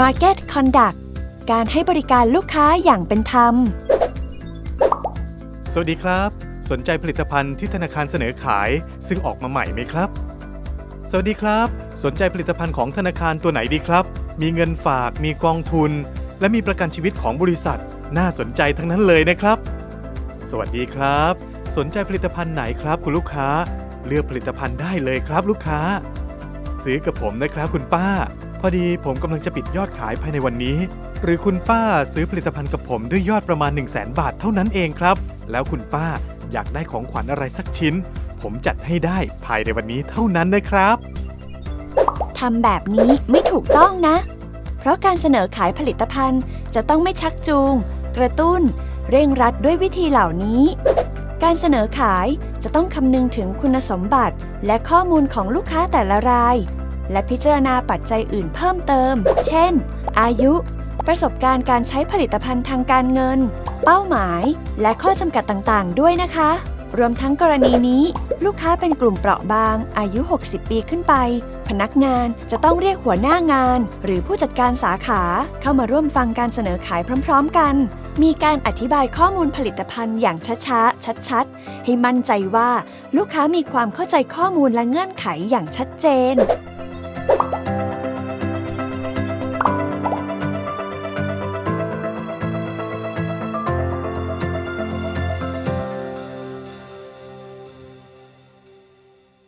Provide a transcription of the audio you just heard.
Market Conduct การให้บริการลูกค้าอย่างเป็นธรรม สวัสดีครับ สนใจผลิตภัณฑ์ที่ธนาคารเสนอขายซึ่งออกมาใหม่ไหมครับ สวัสดีครับ สนใจผลิตภัณฑ์ของธนาคารตัวไหนดีครับ มีเงินฝาก มีกองทุน และมีประกันชีวิตของบริษัท น่าสนใจทั้งนั้นเลยนะครับ สวัสดีครับ สนใจผลิตภัณฑ์ไหนครับ คุณลูกค้า เลือกผลิตภัณฑ์ได้เลยครับลูกค้า ซื้อกับผมนะครับคุณป้า พอดีผมกำลังจะปิดยอดขายภายในวันนี้ หรือคุณป้าซื้อผลิตภัณฑ์กับผมด้วยยอดประมาณ 1 0 0 0 0แบาทเท่านั้นเองครับ แล้วคุณป้าอยากได้ของขวัญอะไรสักชิ้น ผมจัดให้ได้ภายในวันนี้เท่านั้นนะครับทำแบบนี้ไม่ถูกต้องนะ เพราะการเสนอขายผลิตภัณฑ์จะต้องไม่ชักจูง กระตุ้น เร่งรัดด้วยวิธีเหล่านี้ การเสนอขายจะต้องคำนึงถึงคุณสมบัติและข้อมูลของลูกค้าแต่ละราย และพิจารณาปัจจัยอื่นเพิ่มเติม เช่น อายุ ประสบการณ์การใช้ผลิตภัณฑ์ทางการเงิน เป้าหมาย และข้อจำกัดต่างๆ ด้วยนะคะ รวมทั้งกรณีนี้ ลูกค้าเป็นกลุ่มเปราะบาง อายุ 60 ปีขึ้นไป พนักงานจะต้องเรียกหัวหน้างาน หรือผู้จัดการสาขาเข้ามาร่วมฟังการเสนอขายพร้อม ๆ กันมีการอธิบายข้อมูลผลิตภัณฑ์อย่างช้าๆ ชัดๆ ให้มั่นใจว่าลูกค้ามีความเข้าใจข้อมูลและเงื่อนไขอย่างชัดเจน